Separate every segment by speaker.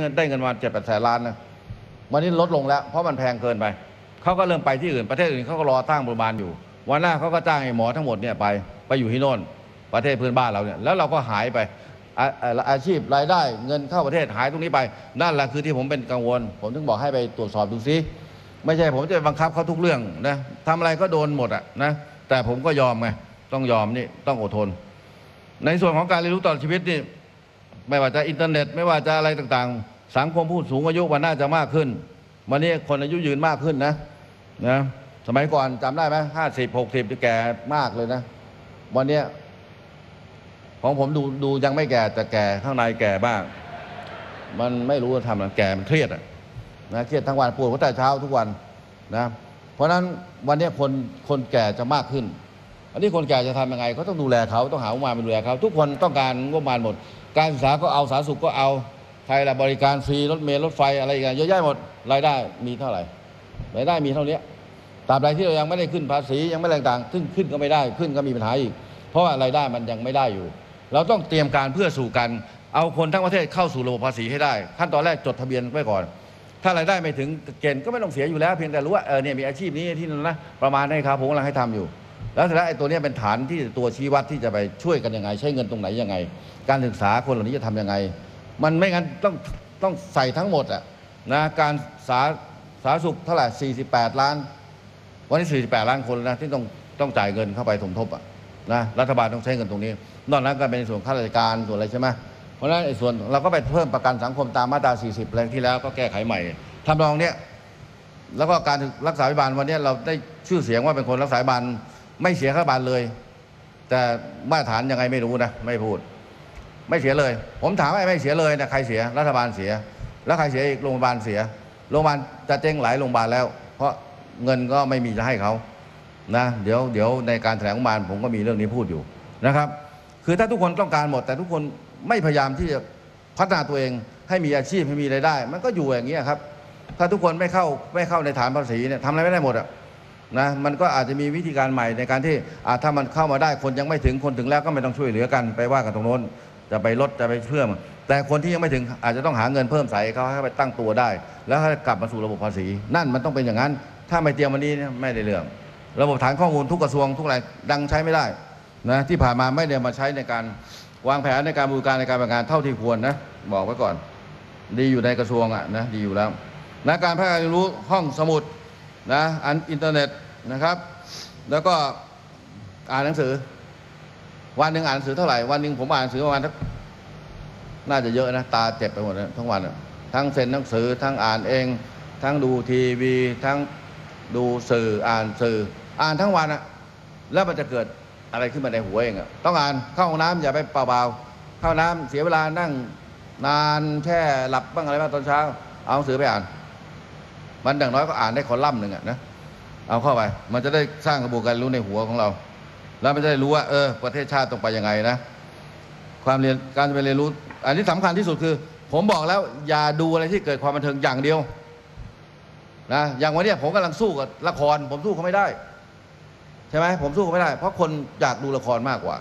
Speaker 1: เงินได้เงินมาเจ็ดแปดแสนล้านนะวันนี้ลดลงแล้ว เพราะมันแพงเกินไปเขาก็เริ่มไปที่อื่นประเทศอื่นเขาก็รอตั้งโรงพยาบาลอยู่ วันหน้าเขาก็จ้างไอ้หมอทั้งหมดเนี่ยไปไปอยู่ที่โน่นประเทศเพื่อนบ้านเราเนี่ยแล้วเราก็หายไปอาอาชีพรายได้เงินเข้าประเทศหายตรงนี้ไป นั่นแหละคือที่ผมเป็นกังวล ผมถึงบอกให้ไปตรวจสอบดูซิไม่ใช่ผมจะบังคับเขาทุกเรื่องนะทำอะไรก็โดนหมดอะนะแต่ผมก็ยอมไงต้องยอมนี่ต้องอดทน ในส่วนของการเรียนรู้ตลอดชีวิตนี่ ไม่ว่าจะอินเทอร์เน็ต ไม่ว่าจะอะไรต่างๆ สังคมผู้สูงอายุวันหน้าจะมากขึ้น วันนี้คนอายุยืนมากขึ้นนะนะสมัยก่อนจำได้ไหมห้าสิบหกสิบแก่มากเลยนะ วันเนี้ยของผมดูดูยังไม่แก่แต่แก่ข้างในแก่บ้าง มันไม่รู้จะทำอะไรแก่มันเครียดอะนะเครียดทั้งวันปวดหัวแต่เช้าทุกวันนะเพราะฉะนั้นวันนี้คนคนแก่จะมากขึ้น อันนี้คนแก่จะทำยังไงก็ต้องดูแลเขาต้องหางบประมาณมาดูแลเขาทุกคนต้องการงบประมาณหมด การศึกษาก็เอาสาธารณสุขก็เอาใครละบริการฟรีรถเมล์รถไฟอะไรอีกันเยอะแยะหมดรายได้มีเท่าไหร่รายได้มีเท่านี้ตราบใดที่เรายังไม่ได้ขึ้นภาษียังไม่อะไรต่างๆขึ้นขึ้นก็ไม่ได้ขึ้นก็มีปัญหาอีก เพราะว่ารายได้มันยังไม่ได้อยู่ เราต้องเตรียมการเพื่อสู่กันเอาคนทั้งประเทศเข้าสู่ระบบภาษีให้ได้ ขั้นตอนแรกจดทะเบียนไว้ก่อน ถ้ารายได้ไม่ถึงเกณฑ์ก็ไม่ต้องเสียอยู่แล้ว เพียงแต่รู้ว่าเออเนี่ยมีอาชีพนี้ที่นั่นนะประมาณให้ครับผมกำลังให้ทำอยู่ แล้วเสร็จแล้วไอ้ตัวนี้เป็นฐานที่ตัวชี้วัดที่จะไปช่วยกันยังไง ใช้เงินตรงไหนยังไง การศึกษาคนเหล่านี้จะทำยังไง มันไม่งั้นต้องต้องใส่ทั้งหมดอะนะการสาสาธารณสุขเท่าไหร่ 48 ล้าน วันนี้ 48 ล้านคนแล้วนะที่ต้องต้องจ่ายเงินเข้าไปสมทบอะนะรัฐบาลต้องใช้เงินตรงนี้ นอกนั้นก็เป็นในส่วนข้าราชการส่วนอะไรใช่ไหมเพราะฉะนั้นไอ้ส่วนเราก็ไปเพิ่มประกันสังคมตามมาตรา 40แรงที่แล้วก็แก้ไขใหม่ทำนองเนี้ยแล้วก็การรักษาพยาบาลวันนี้เราได้ชื่อเสียงว่าเป็นคนรักษาพยาบาล ไม่เสียค่าบาลเลย แต่มาตรฐานยังไงไม่รู้นะไม่พูด ไม่เสียเลย ผมถามว่าไม่เสียเลยนะใครเสียรัฐบาลเสีย แล้วใครเสียอีกโรงพยาบาลเสียโรงพยาบาลจะเจ๊งหลายโรงพยาบาลแล้ว เพราะเงินก็ไม่มีจะให้เขานะเดี๋ยวเดี๋ยวในการแถลงงบาณผมก็มีเรื่องนี้พูดอยู่นะครับ คือถ้าทุกคนต้องการหมด แต่ทุกคนไม่พยายามที่จะพัฒนาตัวเองให้มีอาชีพให้มีรายได้ มันก็อยู่อย่างนี้ยครับ ถ้าทุกคนไม่เข้าไม่เข้าในฐานภาษีเนี่ยทำอะไรไม่ได้หมดอะ นะมันก็อาจจะมีวิธีการใหม่ในการที่อาถ้ามันเข้ามาได้คนยังไม่ถึงคนถึงแล้วก็ไม่ต้องช่วยเหลือกันไปว่ากันตรงโน้น จะไปลดจะไปเพิ่มแต่คนที่ยังไม่ถึงอาจจะต้องหาเงินเพิ่มใส่เขาให้ไปตั้งตัวได้ แล้วให้กลับมาสู่ระบบภาษี นั่นมันต้องเป็นอย่างนั้น ถ้าไม่เตรียมวันนี้เนี่ยไม่ได้เรื่อง ระบบฐานข้อมูลทุกกระทรวงทุกอะไรดังใช้ไม่ได้นะที่ผ่านมาไม่ได้มาใช้ในการวางแผนในการบริการในการบริการเท่าที่ควรนะบอกไว้ก่อน ดีอยู่ในกระทรวงอะนะดีอยู่แล้วนะการพัฒนาเรียนรู้ห้องสมุดนะอันอินเทอร์เน็ต นะครับ แล้วก็อ่านหนังสือ วันหนึ่งอ่านหนังสือเท่าไหร่วันหนึ่งผมอ่านหนังสือประมาณทักน่าจะเยอะนะตาเจ็บไปหมดนะทั้งวันอะทั้งเซ็นหนังสือทั้งอ่านเอง ทั้งดูทีวีทั้งดูสื่ออ่านสื่อ อ่านทั้งวันอะแล้วมันจะเกิดอะไรขึ้นมาในหัวเองอะต้องอ่านเข้าห้องน้ำอย่าไปเปล่าๆเข้าน้ำเสียเวลานั่งนานแค่หลับบ้างอะไรบ้างตอนเช้า เอาหนังสือไปอ่าน มันอย่างน้อยก็อ่านได้คอลัมน์หนึ่งอะนะ เอาเข้าไป มันจะได้สร้างกระบวนการรู้ในหัวของเรา แล้วมันจะได้รู้ว่า เออ ประเทศชาติต้องไปยังไงนะ ความเรียนการไปเรียนรู้ อันที่สำคัญที่สุดคือ ผมบอกแล้วอย่าดูอะไรที่เกิดความบันเทิงอย่างเดียวนะอย่างวันนี้ผมกำลังสู้กับละคร ผมสู้เขาไม่ได้ใช่ไหมผมสู้เขาไม่ได้ เพราะคนอยากดูละครมากกว่า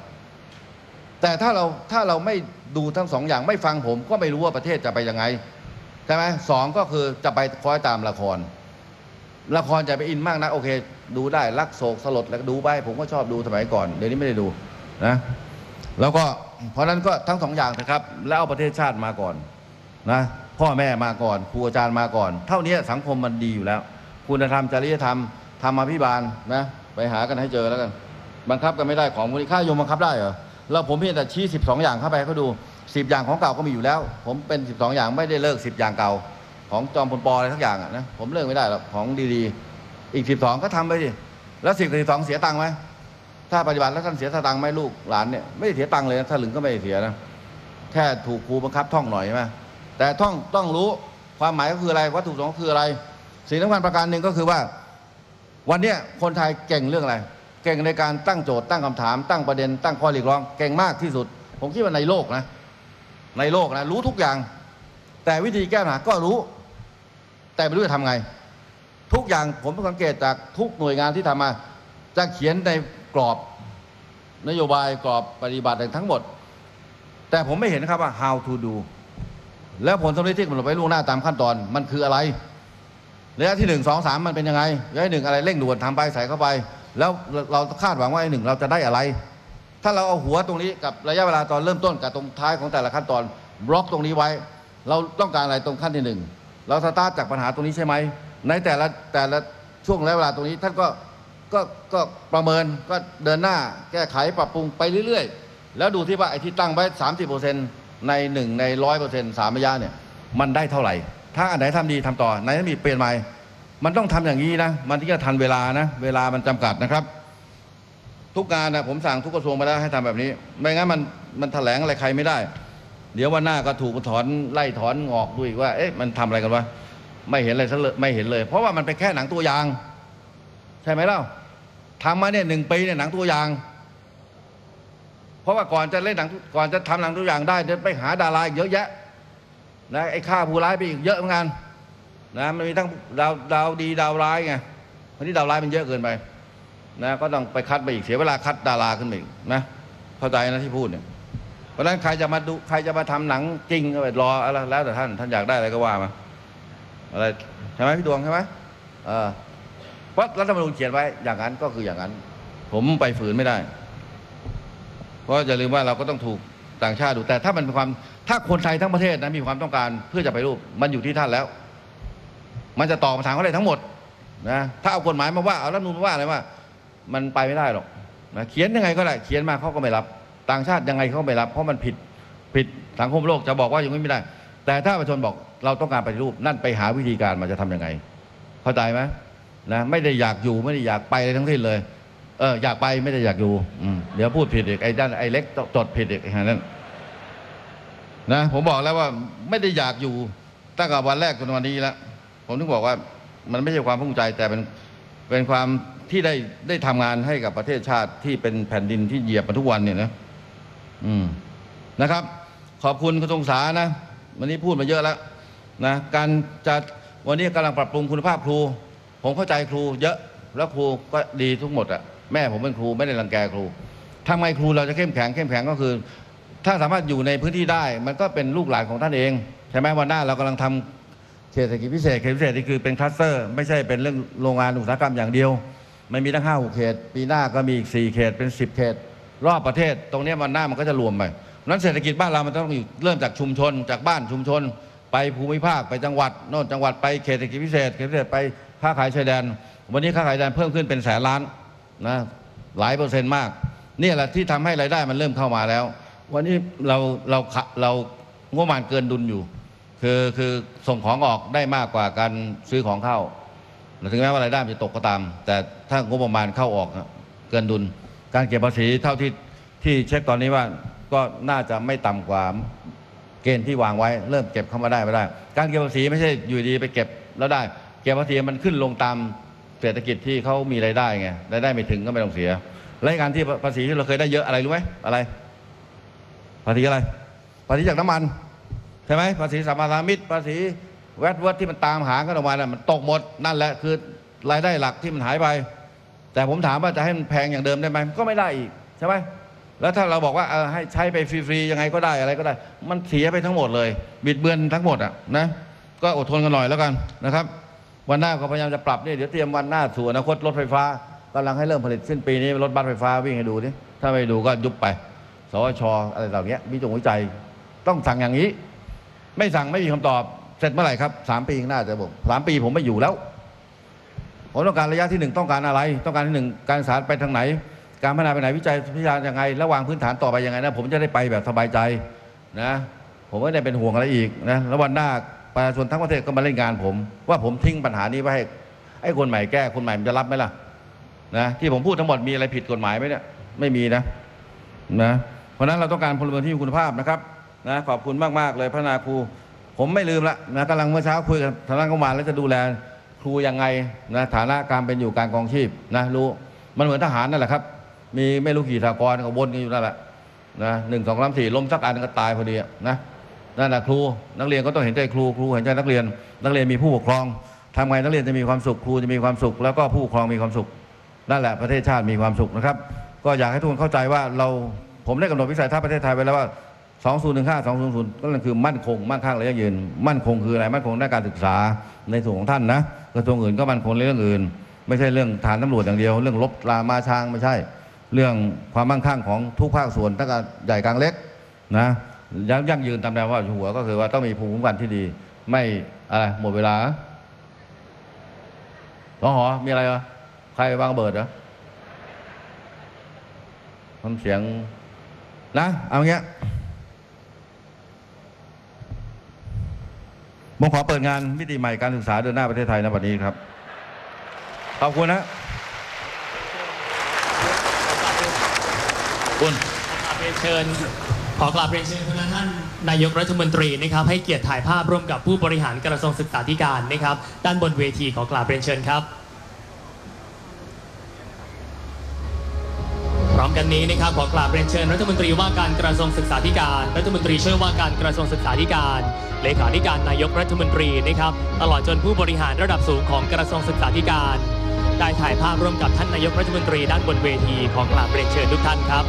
Speaker 1: แต่ถ้าเราถ้าเราไม่ดูทั้งสองอย่างไม่ฟังผมก็ไม่รู้ว่าประเทศจะไปยังไงใช่ไหมสองก็คือจะไปคอยตามละคร ละครจะไปอินมากนะโอเค ดูได้รักโศกสลดแล้วก็ดูไป ผมก็ชอบดูสมัยก่อนเดี๋ยวนี้ไม่ได้ดูนะแล้วก็เพราะนั้นก็ทั้งสองอย่างนะครับ แล้วเอาประเทศชาติมาก่อนนะพ่อแม่มาก่อนครูอาจารย์มาก่อน เท่านี้สังคมมันดีอยู่แล้ว คุณธรรมจริยธรรมธรรมาภิบาลนะ ไปหากันให้เจอแล้วกัน บังคับกันไม่ได้ของมูลค่ายมบังคับได้เหรอแล้วผมเพียงแต่ชี้ 12 อย่างเข้าไปเขาดู 10 อย่างของเก่าก็มีอยู่แล้ว ผมเป็น 12 อย่างไม่ได้เลิก 10 อย่างเก่า ของจอมพลปออะไรทั้งอย่างอะนะผมเลิกไม่ได้หรอกของดีๆ อีก12ก็ทำไปดิแล้ว10กับ12เสียตังค์ไหมถ้าปฏิบัติแล้วท่านเสียตังค์ไหมลูกหลานเนี่ยไม่ได้เสียตังค์เลยนะถ้าหลึงก็ไม่ได้เสียนะแค่ถูกครูบังคับท่องหน่อยใช่ไหมแต่ท่องต้องรู้ความหมายก็คืออะไรวัตถุประสงค์คืออะไรสิ่งสำคัญประการหนึ่งก็คือว่า วันเนี้ยคนไทยเก่งเรื่องอะไร เก่งในการตั้งโจทย์ตั้งคำถาม ตั้งประเด็น ตั้งข้อเรียกร้องเก่งมากที่สุด ผมคิดว่าในโลกนะในโลกนะรู้ทุกอย่าง แต่วิธีแก้ปัญหาก็รู้ แต่ไม่รู้จะทำไง ทุกอย่างผมสังเกตจากทุกหน่วยงานที่ทำมา จะเขียนในกรอบนโยบายกรอบปฏิบัติทั้งหมด แต่ผมไม่เห็นนะครับว่า how to do แล้วผลสำเร็จที่กำหนดไว้ล่วงหน้าตามขั้นตอนมันคืออะไรระยะที่หนึ่งสองสามมันเป็นยังไงระยะหนึ่งอะไรเร่งด่วนทำไปใส่เข้าไป แล้วเราคาดหวังว่าไอ้หนึ่งเราจะได้อะไร ถ้าเราเอาหัวตรงนี้กับระยะเวลาตอนเริ่มต้นกับตรงท้ายของแต่ละขั้นตอนบล็อกตรงนี้ไว้ เราต้องการอะไรตรงขั้นที่หนึ่ง เราสตาร์ทจากปัญหาตรงนี้ใช่ไหมในแต่ละแต่ละช่วงระยะเวลาตรงนี้ท่านก็ก็ก็ประเมินก็เดินหน้าแก้ไขปรับปรุงไปเรื่อยๆ แล้วดูที่ว่าไอ้ที่ตั้งไว้สามสิบเปอร์เซ็นต์ในหนึ่งในร้อยเปอร์เซ็นต์สามระยะเนี่ยมันได้เท่าไหร่ ถ้าอันไหนทำดีทำต่อไหนมีเปลี่ยนใหม่มันต้องทำอย่างนี้นะ มันที่จะทันเวลานะ เวลามันจำกัดนะครับ ทุกงานนะผมสั่งทุกกระทรวงมาแล้วให้ทำแบบนี้ ไม่งั้นมันมันแถลงอะไรใครไม่ได้ เดี๋ยววันหน้าก็ถูกถอนไล่ถอนงอกดูอีกว่า เอ๊ะมันทำอะไรกันวะไม่เห็นอะไรซะเลยไม่เห็นเลย เพราะว่ามันเป็นแค่หนังตัวอย่าง ใช่ไหมเล่าทำมาเนี่ยหนึ่งปีเนี่ยหนังตัวอย่าง เพราะว่าก่อนจะเล่นหนังก่อนจะทำหนังตัวอย่างได้เดินไปหาดาราอีกเยอะแยะนะไอ้ค่าผู้ร้ายไปอีกเยอะเหมือนกันนะมันมีทั้งดาวดาวดีดาวร้ายไงวันนี้ดาวร้ายมันเยอะเกินไปนะก็ต้องไปคัดไปอีกเสียเวลาคัดดาราขึ้นไปอีกนะเข้าใจนะที่พูดเนี่ย เพราะนั้นใครจะมาดูใครจะมาทำหนังจริงก็ไปรออะไรแล้วแต่ท่านท่านอยากได้อะไรก็ว่ามาอะไรใช่ไหมพี่ดวงใช่ไหมเออเพราะรัฐธรรมนูญเขียนไว้อย่างนั้นก็คืออย่างนั้น ผมไปฝืนไม่ได้ เพราะอย่าลืมว่าเราก็ต้องถูกต่างชาติดู แต่ถ้ามันเป็นความถ้าคนไทยทั้งประเทศนะมีความต้องการเพื่อจะไปรูปมันอยู่ที่ท่านแล้ว มันจะตอบคำถามเขาได้ทั้งหมดนะถ้าเอากฎหมายมาว่าเอารัฐธรรมนูญมาว่าอะไรว่า มันไปไม่ได้หรอกนะเขียนยังไงก็ได้เขียนมาเขาก็ไม่รับ ต่างชาติยังไงเขาไม่รับ เพราะมันผิดผิดสังคมโลกจะบอกว่าอย่างนี้ไม่ได้ แต่ถ้าประชาชนบอกเราต้องการปฏิรูปนั่นไปหาวิธีการมันจะทํำยังไง เข้าใจไหมนะไม่ได้อยากอยู่ไม่ได้อยากไปอะไรทั้งสิ้นเลยเอออยากไปไม่ได้อยากอยู่อืเดี๋ยวพูดผิดอีกไอ้ด้านไอ้เล็กจดผิดอีกนั่นนะผมบอกแล้วว่าไม่ได้อยากอยู่ตั้งแต่วันแรกจนวันนี้แล้วผมถึงบอกว่ามันไม่ใช่ความภูมิใจแต่เป็นเป็นความที่ได้ได้ทำงานให้กับประเทศชาติที่เป็นแผ่นดินที่เหยียบมาทุกวันเนี่ยนะ อืมนะครับ ขอบคุณกระทรวงสาธารณนะ วันนี้พูดมาเยอะแล้วนะการจะวันนี้กำลังปรับปรุงคุณภาพครู ผมเข้าใจครู เยอะแล้วครูก็ดีทุกหมดอะแม่ผมเป็นครูไม่ได้รังแกครูทำไงครูเราจะเข้มแข็งเข้มแข็งก็คือ ถ้าสามารถอยู่ในพื้นที่ได้ มันก็เป็นลูกหลานของท่านเองใช่ไหมวันหน้าเรากำลังทำเขตเศรษฐกิจพิเศษเขตพิเศษนี่คือเป็นคลัสเตอร์ ไม่ใช่เป็นเรื่องโรงงานอุตสาหกรรมอย่างเดียวไม่มีทั้งห้าหกเขต ปีหน้าก็มีอีกสี่เขตเป็นสิบเขต รอบประเทศ ตรงนี้วันหน้ามันก็จะรวมไปนั้นเศรษฐกิจบ้านเรามันต้องอยู่เริ่มจากชุมชน จากบ้านชุมชน ไปภูมิภาคไปจังหวัดโน่นจังหวัดไปเขตเศรษฐกิจพิเศษเขตพิเศษไปค้าขายชายแดน วันนี้ค้าขายชายแดนเพิ่มขึ้นเป็นแสนล้านนะหลายเปอร์เซ็นต์มากนี่แหละที่ทำให้รายได้มันเริ่มเข้ามาแล้ว วันนี้เราเราเรางบประมาณเกินดุลอยู่ คือคือส่งของออกได้มากกว่าการซื้อของเข้าถึงแม้ว่ารายได้มันจะตกก็ตาม แต่ถ้างบประมาณเข้าออกเกินดุล การเก็บภาษีเท่าที่ที่เช็คตอนนี้ว่าก็น่าจะไม่ต่ำกว่าเกณฑ์ที่วางไว้เริ่มเก็บเข้ามาได้ไม่ได้ การเก็บภาษีไม่ใช่อยู่ดีไปเก็บแล้วได้ เก็บภาษีมันขึ้นลงตามเศรษฐกิจที่เขามีรายได้ไงรายได้ไม่ถึงก็ไม่ต้องเสียรายการที่ภาษีที่เราเคยได้เยอะอะไรรู้ไหมอะไร ภาษีอะไร ภาษีจากน้ำมันใช่ไหมภาษีสัมปทามิตรภาษีแวดเวิร์ดที่มันตามหากันออกมาน่ะมันตกหมดนั่นแหละคือรายได้หลักที่มันหายไป แต่ผมถามว่าจะให้มันแพงอย่างเดิมได้ไหมก็ไม่ได้อีกใช่ไหมแล้วถ้าเราบอกว่าเออให้ใช้ไปฟรีๆยังไงก็ได้อะไรก็ได้ มันเสียไปทั้งหมดเลย บิดเบือนทั้งหมดอะนะก็อดทนกันหน่อยแล้วกันนะครับ วันหน้าก็พยายามจะปรับเนี่ยเดี๋ยวเตรียมวันหน้าสู่อนาคตรถไฟฟ้ากำลังให้เริ่มผลิตสิ้นปีนี้รถบัสไฟฟ้าวิ่งให้ดูนี่ถ้าไม่ดูก็ยุบไปสวชอะไรเหล่านี้วิจงวิจัยต้องสั่งอย่างนี้ ไม่สั่งไม่มีคำตอบเสร็จเมื่อไหร่ครับสามปีข้างหน้าจะบอกสามปีผมไม่อยู่แล้ว ผมต้องการระยะที่หนึ่งต้องการอะไร ต้องการที่หนึ่งการศึกษาไปทางไหน การพัฒนาไปไหนวิจัยพิจารณายังไง ระหว่างพื้นฐานต่อไปยังไงนะผมจะได้ไปแบบสบายใจนะผมไม่ได้เป็นห่วงอะไรอีกนะแล้ววันหน้าประชาชนทั้งประเทศก็มาเล่นงานผม ว่าผมทิ้งปัญหานี้ไว้ให้ไอ้คนใหม่แก้คนใหม่มันจะรับไหมล่ะนะที่ผมพูดทั้งหมดมีอะไรผิดกฎหมายไหมเนี่ยไม่มีนะนะเพราะนั้นเราต้องการพลเมืองที่มีคุณภาพนะครับนะขอบคุณมาก ๆ เลยพระนาครู ผมไม่ลืมละนะกำลังเมื่อเช้าคุยกับทางด้านกมาแล้วจะดูแล ครูยังไงนะฐานะการเป็นอยู่การกองชีพนะรู้มันเหมือนทหารนั่นแหละครับ มีไม่รู้กี่สากรก็วนกันอยู่นั่นแหละนะหนึ่งสองสามสี่ล้มสักอันก็ตายพอดีนะนั่นแหละครูนักเรียนก็ต้องเห็นใจครูครูเห็นใจนักเรียน นักเรียนมีผู้ปกครองทำไงนักเรียนจะมีความสุขครูจะมีความสุข แล้วก็ผู้ปกครองมีความสุขนั่นแหละประเทศชาติมีความสุขนะครับ ก็อยากให้ทุกคนเข้าใจว่าเราผมได้กำหนดวิสัยทัศน์ประเทศไทยไว้แล้วว่า 2015 200ก็นั่นคือมั่นคง มั่งคั่งระยะยืน มั่นคงคืออะไร มั่นคงด้านการศึกษาในส่วนของท่านนะ กระทรวงอื่นก็มันคงในเรื่องอื่น ไม่ใช่เรื่องฐานตำรวจอย่างเดียว เรื่องลบรามาช้างไม่ใช่ เรื่องความมั่งคั่งของทุกภาคส่วนตั้งแต่ใหญ่กลางเล็กนะยังยั่งยืนตามแนวพระราหัวก็คือว่าต้องมีภูมิคุ้มกันที่ดี ไม่อะไรหมดเวลาหอหอมีอะไรเหรอใครวางเบิดเหรอทำเสียงนะเอาเงี้ย ผมขอเปิดงานมิติใหม่การศึกษาเดินหน้าประเทศไทยในวันนี้ครับ ขอบคุณนะคุณ
Speaker 2: เชิญขอกราบเรียนเชิญพนักท่านนายกรัฐมนตรีนะครับให้เกียรติถ่ายภาพร่วมกับผู้บริหารกระทรวงศึกษาธิการนะครับ ด้านบนเวทีขอกราบเรียนเชิญครับ พร้อม กันนี้นะครับขอกราบเรียนเชิญรัฐมนตรีว่าการกระทรวงศึกษาธิการ รัฐมนตรีช่วยว่าการกระทรวงศึกษาธิการ เลขาธิการนายกรัฐมนตรีนะครับตลอดจนผู้บริหารระดับสูงของกระทรวงศึกษาธิการ ได้ถ่ายภาพร่วมกับท่านนายกรัฐมนตรีด้านบนเวทีขอกราบเรียนเชิญทุกท่านครับ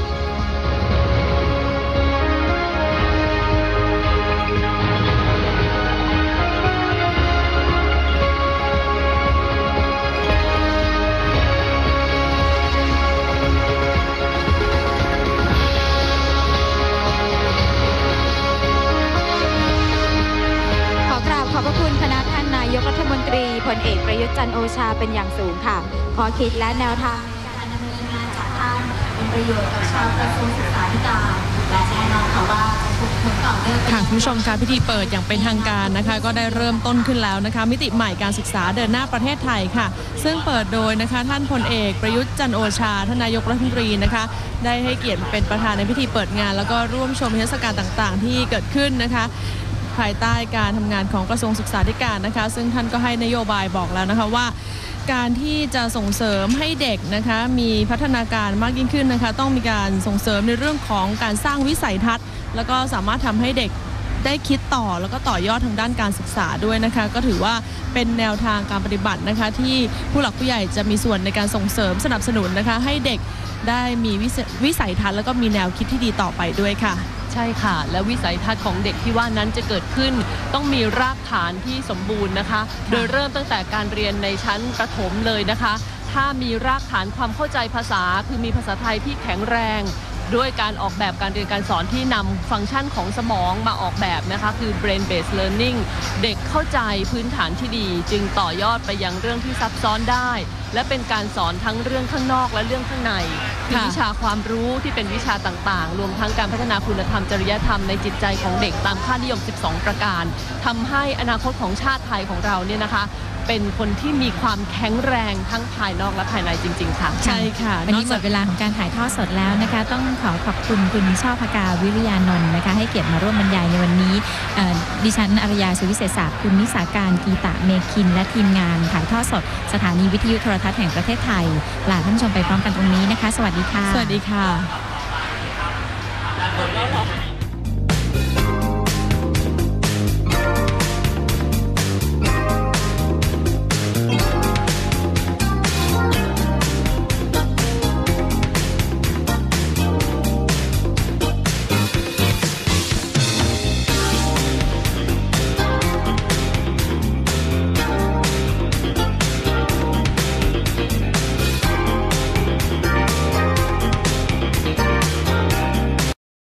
Speaker 3: ลเอกประยุทธ์จันทร์โอชาเป็นอย่างสูงค่ะ ขอคิดและแนวทางในการดำเนินงานจากท่านเป็นประโยชน์กับชาวกระทรวงศึกษาธิการและแน่นอนค่ะว่าจะส่งผลต่อเนื่องไป
Speaker 4: ค่ะคุณผู้ชมคะพิธีเปิดอย่างเป็นทางการนะคะ ก็ได้เริ่มต้นขึ้นแล้วนะคะ มิติใหม่การศึกษาเดินหน้าประเทศไทยค่ะ ซึ่งเปิดโดยนะคะ ท่านพลเอกประยุทธ์จันทร์โอชาท่านนายกรัฐมนตรีนะคะ ได้ให้เกียรติเป็นประธานในพิธีเปิดงาน แล้วก็ร่วมชมนิทรรศการต่างๆ ที่เกิดขึ้นนะคะ ภายใต้การทำงานของกระทรวงศึกษาธิการนะคะ ซึ่งท่านก็ให้นโยบายบอกแล้วนะคะว่า การที่จะส่งเสริมให้เด็กนะคะมีพัฒนาการมากยิ่งขึ้นนะคะ ต้องมีการส่งเสริมในเรื่องของการสร้างวิสัยทัศน์ แล้วก็สามารถทำให้เด็กได้คิดต่อแล้วก็ต่อยอดทางด้านการศึกษาด้วยนะคะ ก็ถือว่าเป็นแนวทางการปฏิบัตินะคะ ที่ผู้หลักผู้ใหญ่จะมีส่วนในการส่งเสริมสนับสนุนนะคะ ให้เด็กได้มีวิสวิสัยทัศน์แล้วก็มีแนวคิดที่ดีต่อไปด้วยค่ะ
Speaker 5: ใช่ค่ะ และวิสัยทัศน์ของเด็กที่ว่านั้นจะเกิดขึ้น ต้องมีรากฐานที่สมบูรณ์นะคะ โดยเริ่มตั้งแต่การเรียนในชั้นประถมเลยนะคะ ถ้ามีรากฐานความเข้าใจภาษา คือมีภาษาไทยที่แข็งแรง ด้วยการออกแบบการเรียนการสอนที่นำฟังก์ชันของสมองมาออกแบบนะคะ คือ brain based learning เด็กเข้าใจพื้นฐานที่ดี จึงต่อยอดไปยังเรื่องที่ซับซ้อนได้ และเป็นการสอนทั้งเรื่องข้างนอกและเรื่องข้างใน คือวิชาความรู้ที่เป็นวิชาต่างๆ รวมทั้งการพัฒนาคุณธรรมจริยธรรมในจิตใจของเด็กตามค่านิยม 12 ประการทำให้อนาคตของชาติไทยของเราเนี่ยนะคะ เป็นคนที่มีความแข็งแรงทั้งภายนอกและภายในจริง ๆ ค่ะ
Speaker 4: ใช่ค่ะ
Speaker 6: วันนี้
Speaker 4: อก
Speaker 6: หม
Speaker 4: จาก
Speaker 6: ดเวลาของการถ่ายทอดสดแล้วนะคะ ต้องขอขอบคุณคุณช่อพกาวิริยานนท์นะคะ ให้เกียรติมาร่วมบรรยายในวันนี้เอ่อดิฉันอารยาสุวิเศษศักดิ์คุณนิสาการกีตะเมคิน และทีมงานถ่ายทอดสด สถานีวิทยุโทรทัศน์แห่งประเทศไทยลาท่านผู้ชมไปพร้อมกันตรงนี้นะคะ สวัสดีค่ะ
Speaker 4: สวัสดีค่ะ